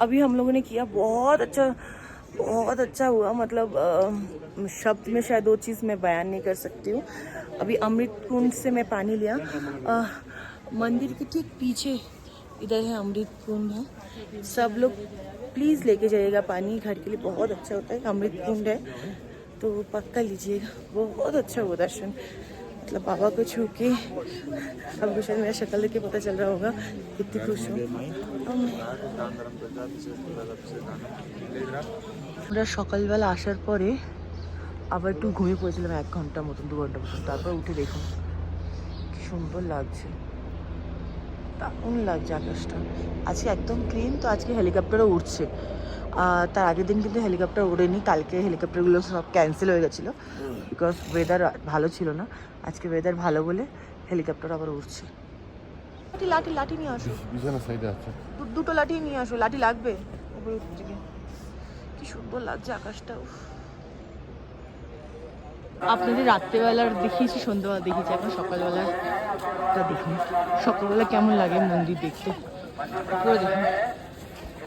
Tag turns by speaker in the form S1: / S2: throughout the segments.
S1: अभी हम लोगों ने किया बहुत अच्छा बहुत अच्छा हुआ। मतलब शब्द में शायद वो चीज़ मैं बयान नहीं कर सकती हूँ। अभी अमृत कुंड से मैं पानी लिया। अ, मंदिर के ठीक पीछे इधर है अमृत कुंड है। सब लोग प्लीज़ लेके जाइएगा पानी। घर के लिए बहुत अच्छा होता है। अमृत कुंड है। तो पक्का लीजिएगा। बहुत अच्छा हुआ दर्शन। मतलब बाबा को छू के आपको शायद मेरा शक्ल देख के पता चल रहा होगा कितनी खुश हूँ हम- আমরা সকালবেলা আসার পরে আবার একটু ঘুমিয়ে পড়েছিলাম এক ঘন্টার মতন দু ঘন্টার মতন তারপর উঠে দেখুন কি সুন্দর লাগছে দারুণ লাগছে আকাশটা আজকে একদম ক্লিন তো আজকে হেলিকপ্টারও উঠছে আর তার আগের দিন কিন্তু হেলিকপ্টার ওড়েনি কালকে হেলিকপ্টারগুলো সব ক্যান্সেল হয়ে গেছিল। বিকজ ওয়েদার ভালো ছিল না। আজকে ওয়েদার ভালো বলে হেলিকপ্টার আবার উঠছে লাঠি লাঠি লাঠি নিয়ে আসো।
S2: বিছানা সাইডে আছে।
S1: দুটো লাঠি নিয়ে আসো লাঠি লাগবে? উপরে উঠতে গিয়ে। কি সুন্দর লাগছে আকাশটা উফ। আপনাদের রাত্রেবেলার দেখিয়েছি সন্ধ্যাবেলা দেখিয়েছি এখন সকালবেলাটা দেখুন। সকালবেলা কেমন লাগে মন্দির দেখতে? উপরে দেখুন।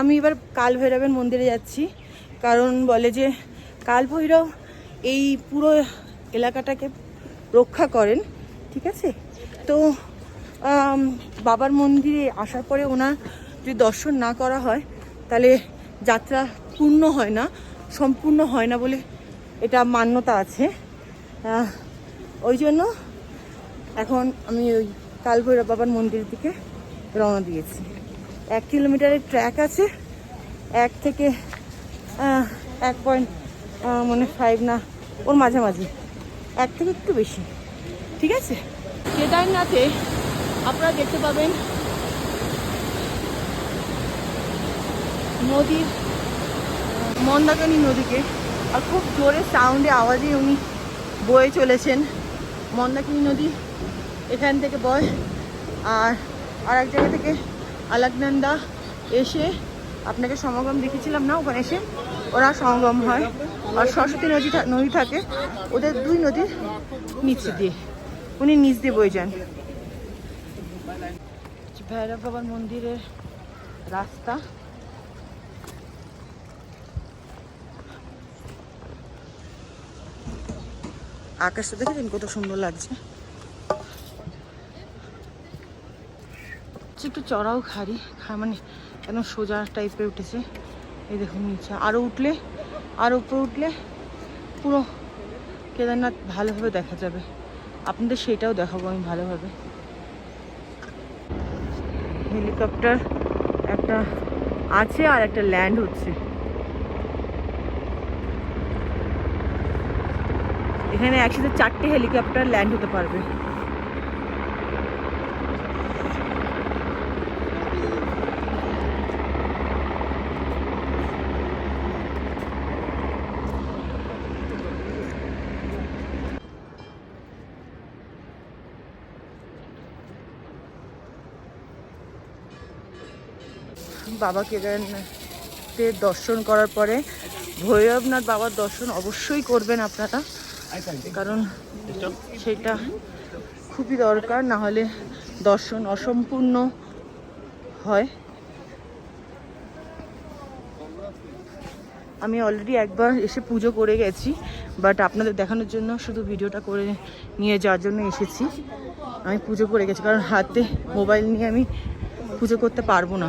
S1: আমি এবার কাল ভৈরবের মন্দিরে যাচ্ছি। কারণ বলে যে কাল ভৈরব এই পুরো এলাকাটাকে রক্ষা করেন, ঠিক আছে? তো বাবার মন্দিরে আসার পরে ওনার যদি দর্শন না করা হয়, তাহলে যাত্রা পূর্ণ হয় না, সম্পূর্ণ হয় না বলে এটা মান্যতা আছে। ওই জন্য এখন আমি ওই কালভৈরব বাবার মন্দিরের দিকে রওনা দিয়েছি। এক কিলোমিটারের ট্র্যাক আছে, এক থেকে এক পয়েন্ট মানে ফাইভ না, ওর মাঝামাঝি, এক থেকে একটু বেশি, ঠিক আছে? কেদারনাথে আপনারা দেখতে পাবেন নদীর মন্দাকানি নদীকে। আর খুব জোরে সাউন্ডে আওয়াজে উনি বয়ে চলেছেন। মন্দাকিনী নদী এখান থেকে বয়। আর আর এক জায়গা থেকে আলাকনন্দা এসে আপনাকে সমাগম দেখেছিলাম না? ওখানে এসে ওরা সমাগম হয়। আর সরস্বতী নদী নদী থাকে। ওদের দুই নদীর নিচে দিয়ে। উনি নিচ দিয়ে বয়ে যান। ভৈরব বাবার মন্দিরের রাস্তা। আকাশটা দেখেছেন কত সুন্দর লাগছে। একটু চড়াও খাড়ি মানে একদম সোজা টাইপের উঠেছে। এই দেখুন নিচে আরও উঠলে আরও উপরে উঠলে পুরো কেদারনাথ ভালোভাবে দেখা যাবে। আপনাদের সেটাও দেখাবো আমি ভালোভাবে। হেলিকপ্টার একটা আছে আর একটা ল্যান্ড হচ্ছে। এখানে একসাথে চারটে হেলিকপ্টার ল্যান্ড হতে পারবে। বাবা কেদারনাথের দর্শন করার পরে ভৈরবনাথ বাবার দর্শন অবশ্যই করবেন আপনারা। কারণ সেটা খুবই দরকার, না হলে দর্শন অসম্পূর্ণ হয়। আমি অলরেডি একবার এসে পুজো করে গেছি বাট আপনাদের দেখানোর জন্য শুধু ভিডিওটা করে নিয়ে যাওয়ার জন্য এসেছি। আমি পুজো করে গেছি, কারণ হাতে মোবাইল নিয়ে আমি পুজো করতে পারব না।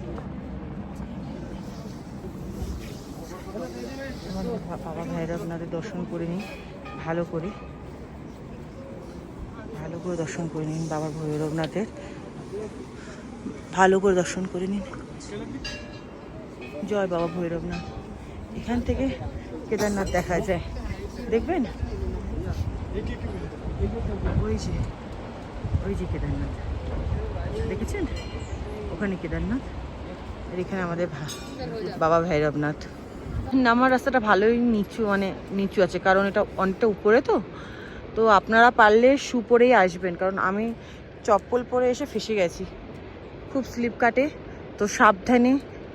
S1: বাবা ভৈরবনাথের দর্শন করে নিন। ভালো করে। ভালো করে দর্শন করে নিন বাবা ভৈরবনাথের ভালো করে দর্শন করে নিন। জয় বাবা ভৈরবনাথ এখান থেকে কেদারনাথ দেখা যায়। দেখবেন? ওই যে ওই যে কেদারনাথ। দেখেছেন? ওখানে কেদারনাথ। আর এখানে আমাদের বাবা ভৈরবনাথ নামার রাস্তাটা ভালোই নিচু মানে নিচু আছে, কারণ এটা অনেকটা উপরে তো। তো আপনারা পারলে শু পরেই আসবেন, কারণ আমি চপ্পল পরে এসে ফেসে গেছি। খুব স্লিপ কাটে, তো সাবধানে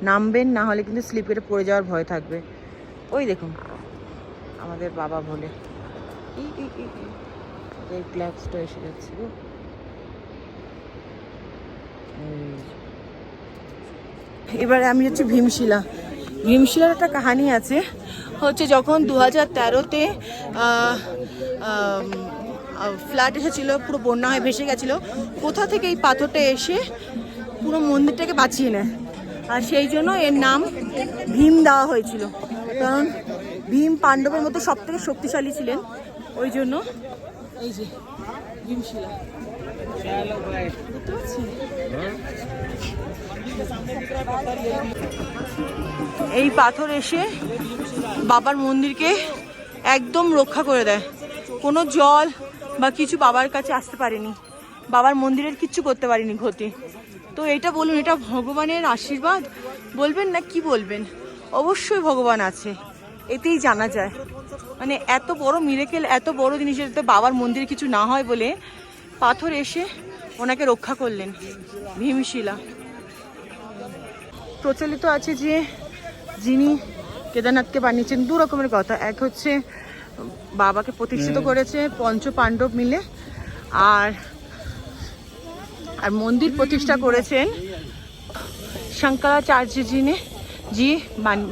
S1: নামবেন, না হলে কিন্তু স্লিপ কেটে পড়ে যাওয়ার ভয় থাকবে। ওই দেখুন, আমাদের বাবা বলে। এই গ্লাভসটা এসে যাচ্ছে গো। এবারে আমি হচ্ছে ভীমশিলা। ভীমশিলার একটা কাহানি আছে। হচ্ছে যখন দু হাজার তেরোতে ফ্ল্যাট এসেছিল পুরো বন্যা হয়ে ভেসে গেছিল কোথা থেকে এই পাথরটা এসে পুরো মন্দিরটাকে বাঁচিয়ে নেয়? আর সেই জন্য এর নাম ভীম দেওয়া হয়েছিল। কারণ ভীম পাণ্ডবের মতো সব থেকে শক্তিশালী ছিলেন। ওই জন্য এই যে ভীমশিলা। এই পাথর এসে বাবার মন্দিরকে একদম রক্ষা করে দেয়। কোনো জল বা কিছু বাবার কাছে আসতে পারেনি। বাবার মন্দিরের কিচ্ছু করতে পারেনি ক্ষতি। তো এটা বলুন, এটা ভগবানের আশীর্বাদ? বলবেন না কি বলবেন? অবশ্যই ভগবান আছে। এতেই জানা যায়। মানে এত বড় মিরেকেল এত বড় জিনিস যাতে বাবার মন্দির কিছু না হয় বলে পাথর এসে ওনাকে রক্ষা করলেন। ভীমশিলা। প্রচলিত আছে যে যিনি কেদারনাথকে বানিয়েছেন দু রকমের কথা। এক হচ্ছে বাবাকে প্রতিষ্ঠিত করেছে পঞ্চ পাণ্ডব মিলে আর আর মন্দির প্রতিষ্ঠা করেছেন শঙ্করাচার্য যিনি জি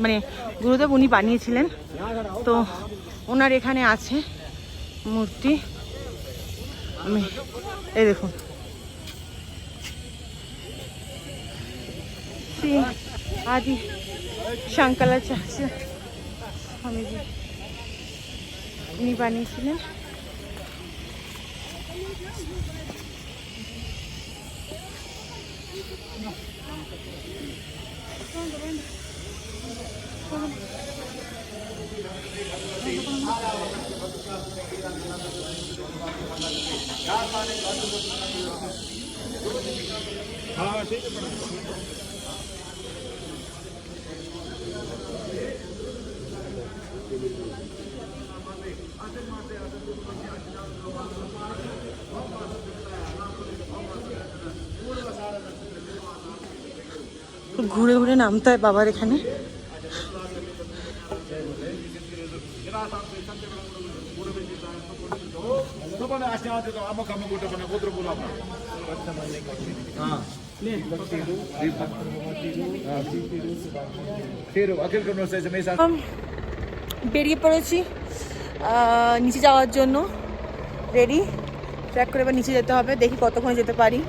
S1: মানে গুরুদেব উনি বানিয়েছিলেন। তো ওনার এখানে আছে মূর্তি। আমি এই দেখুন। শ্রী আদি শঙ্করাচার্য স্বামীজি। উনি বানিয়েছিলেন। ঘুরে ঘুরে নামতে হয় বাবার এখানে।
S3: আমার কাম করতে পারে গোদ্র বলো
S1: আপনার বেরিয়ে পড়েছি নিচে যাওয়ার জন্য। রেডি ট্র্যাক করে এবার নিচে যেতে হবে, দেখি কতক্ষণে যেতে পারি।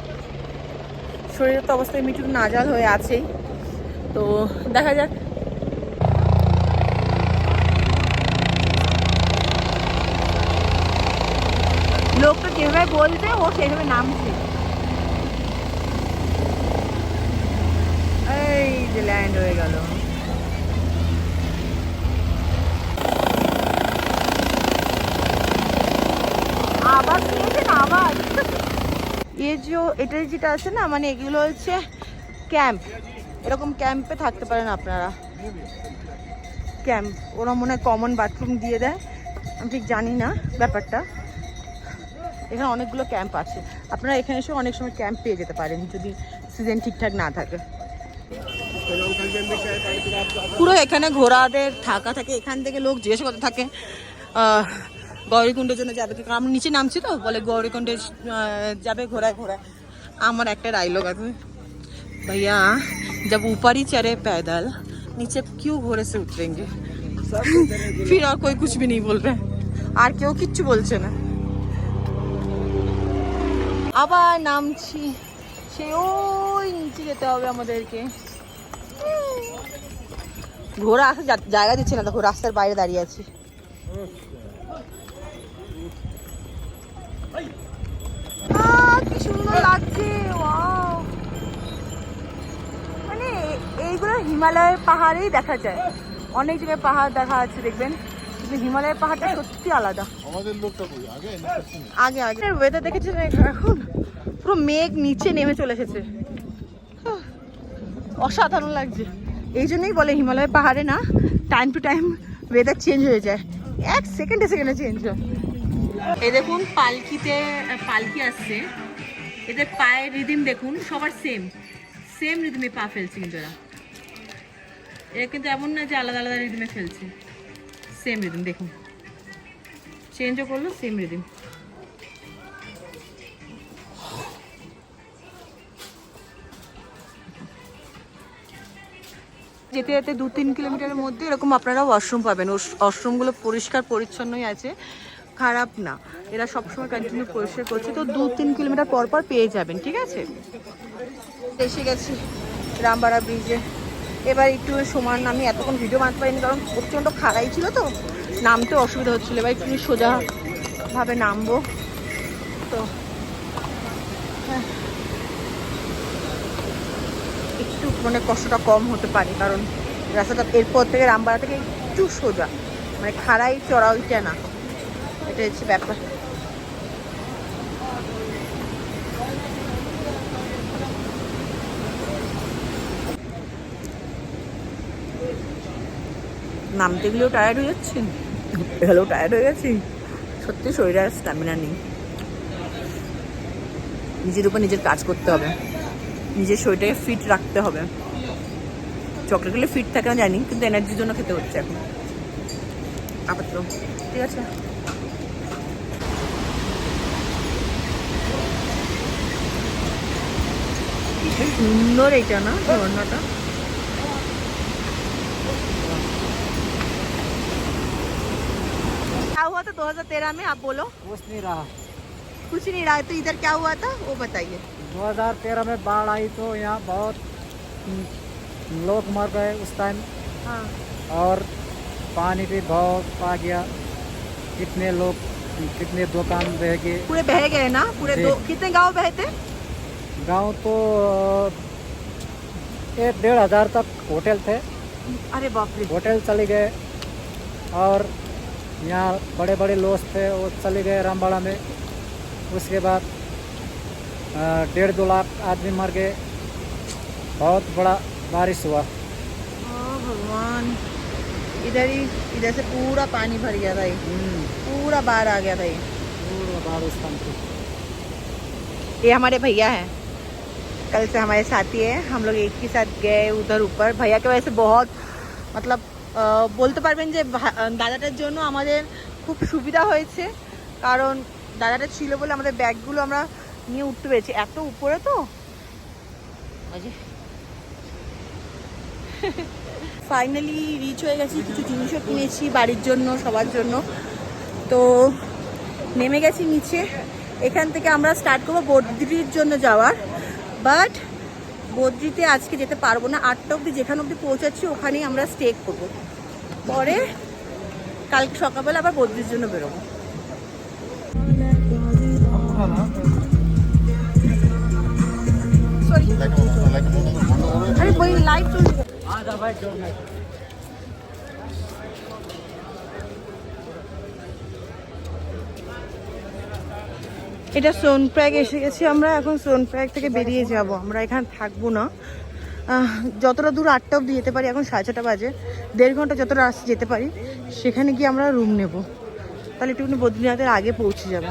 S1: শরীরের তো অবস্থায় একটু নাজাল হয়ে আছেই তো দেখা যাক। লোকটা যেভাবে বলছে ও সেইভাবে নামছে। ল্যান্ড হয়ে গেল। আবার আবার? এ যে এটা যেটা আছে না মানে এগুলো হচ্ছে ক্যাম্প এরকম ক্যাম্পে থাকতে পারেন আপনারা। ক্যাম্প ওরা মনে হয় কমন বাথরুম দিয়ে দেয়। আমি ঠিক জানি না ব্যাপারটা। এখানে অনেকগুলো ক্যাম্প আছে। আপনারা এখানে এসে অনেক সময় ক্যাম্প পেয়ে যেতে পারেন, যদি সিজন ঠিকঠাক না থাকে। পুরো এখানে ঘোড়াদের থাকা থাকে এখান থেকে লোক জিজ্ঞেস করতে থাকে আহ, গৌরীকুণ্ডের জন্য যাবে কি কারণ আমরা নিচে নামছি তো বলে গৌরীকুণ্ডে আহ, যাবে ঘোড়ায় ঘোড়ায় আমার একটা ডায়লগ আছে भैया जब ऊपर ही चढ़े पैदल नीचे क्यों घोड़े से उतरेंगे फिर और कोई कुछ भी नहीं बोल रहे আর কেউ কিচ্ছু বলছে না আবার নামছি সে ওই নিচে যেতে হবে আমাদেরকে ঘোড়া আসা জায়গা দিচ্ছে না দেখো রাস্তার বাইরে দাঁড়িয়ে আছি। আহ, কি সুন্দর লাগছে মানে এইগুলো হিমালয়ের পাহাড়েই দেখা যায়। অনেক জায়গায় পাহাড় দেখা আছে দেখবেন। কিন্তু হিমালয়ের পাহাড়টা সত্যি আলাদা।
S3: আমাদের লোকটা আগে?
S1: আগে ওয়েদার দেখেছেন এখন পুরো মেঘ নিচে নেমে চলে এসেছে। অসাধারণ লাগছে। এই জন্যই বলে হিমালয় পাহাড়ে না time to time weather change হয়ে যায়। এক সেকেন্ডে সেকেন্ডে চেঞ্জ হয়। এই দেখুন, পালকিতে পালকি আসছে। এদের পায়ের রিদিম দেখুন, সবার সেম সেম রিদিমে পা ফেলছে কিন্তু এরা। এরা কিন্তু এমন না যে আলাদা আলাদা রিদিমে ফেলছে। সেম রিদিম দেখুন। চেঞ্জও করল সেম রিদিম যেতে যেতে দু তিন কিলোমিটারের মধ্যে এরকম আপনারা ওয়াশরুম পাবেন। ওয়াশরুমগুলো পরিষ্কার পরিচ্ছন্নই আছে, খারাপ না। এরা সবসময় কন্টিনিউ পরিষ্কার করছে। তো দু তিন কিলোমিটার পর পর পেয়ে যাবেন, ঠিক আছে? এসে গেছি রামবাড়া ব্রিজে। এবার একটু সময় আমি এতক্ষণ ভিডিও বানাতে পারিনি, কারণ প্রচণ্ড খাড়াই ছিল তো। নামতে অসুবিধা হচ্ছিল। এবার একটু সোজাভাবে নামবো। তো হ্যাঁ। একটু মানে কষ্টটা কম হতে পারে, কারণ রাস্তাটা এরপর থেকে রামবাড়া থেকে একটু সোজা। মানে খাড়াই চড়া ওইটা না। এটা হচ্ছে ব্যাপার। নামতে গেলেও টায়ার্ড হয়ে যাচ্ছি। গেলেও টায়ার্ড হয়ে গেছি। সত্যি শরীরে আর স্ট্যামিনা নেই। নিজের উপর নিজের কাজ করতে হবে। নিজের শরীরটাকে ফিট রাখতে হবে চকলেটগুলো ফিট থাকে না জানি কিন্তু এনার্জির জন্য খেতে হচ্ছে এখন আপাতত ঠিক আছে কি সুন্দর এইটা না ঝর্ণাটা क्या हुआ था 2013 में आप बोलो
S4: कुछ नहीं रहा
S1: कुछ नहीं रहा तो इधर क्या हुआ था? वो बताइए।
S4: 2013 में बाढ़ आई तो यहाँ बहुत लोग मर गए उस टाइम
S1: हाँ।
S4: और पानी भी बहुत आ गया। कितने लोग कितने दुकान बह गए।
S1: पूरे बह गए ना? पूरे दो कितने गाँव बहे थे?
S4: गाँव तो एक डेढ़ हज़ार तक होटल थे।
S1: अरे बाप रे।
S4: होटल चले गए। और यहाँ बड़े बड़े लॉस थे वो चले गए रामबाड़ा में। उसके बाद अ, डेढ़ दो लाख आदमी मर गए बहुत बड़ा बारिश हुआ
S1: ओ भगवान इधर ही इधर से पूरा पानी भर गया था ये
S4: हम्म,
S1: पूरा बाढ़ आ गया था ये
S4: पूरा बारिश था हमको।
S1: ये हमारे भैया हैं कल से हमारे साथी है हम लोग एक ही साथ गए उधर ऊपर भैया की वजह से बहुत मतलब আহ, বলতে পারবেন যে ভা- দাদাটার জন্য আমাদের খুব সুবিধা হয়েছে কারণ দাদাটা ছিল বলে আমাদের ব্যাগগুলো আমরা নিয়ে উঠতে পেরেছি। এত উপরে তো? ফাইনালি রিচ হয়ে গেছি কিছু জিনিসও কিনেছি বাড়ির জন্য সবার জন্য। তো নেমে গেছি নিচে। এখান থেকে আমরা স্টার্ট করব বদ্রির জন্য যাওয়ার। বাট বদ্রিতে আজকে যেতে পারব না। আটটা অবধি যেখানে অবধি পৌঁছাচ্ছি ওখানেই আমরা স্টে করব। পরে কালকে সকালবেলা আবার বদ্রির জন্য বেরোবো। সরি আরে বই লাইট চলছে
S4: आधा भाई जो मैं
S1: এটা সোনপ্রয়াগ এসে গেছি আমরা এখন সোনপ্রয়াগ থেকে বেরিয়ে যাব আমরা এখানে থাকবো না আহ, যতটা দূর আটটা অবধি যেতে পারি এখন সাড়ে ছটা বাজে দেড় ঘন্টা যতটা রাস্তা যেতে পারি সেখানে গিয়ে আমরা রুম নেব তাহলে একটুখানি বদ্রীনাথের আগে পৌঁছে যাবো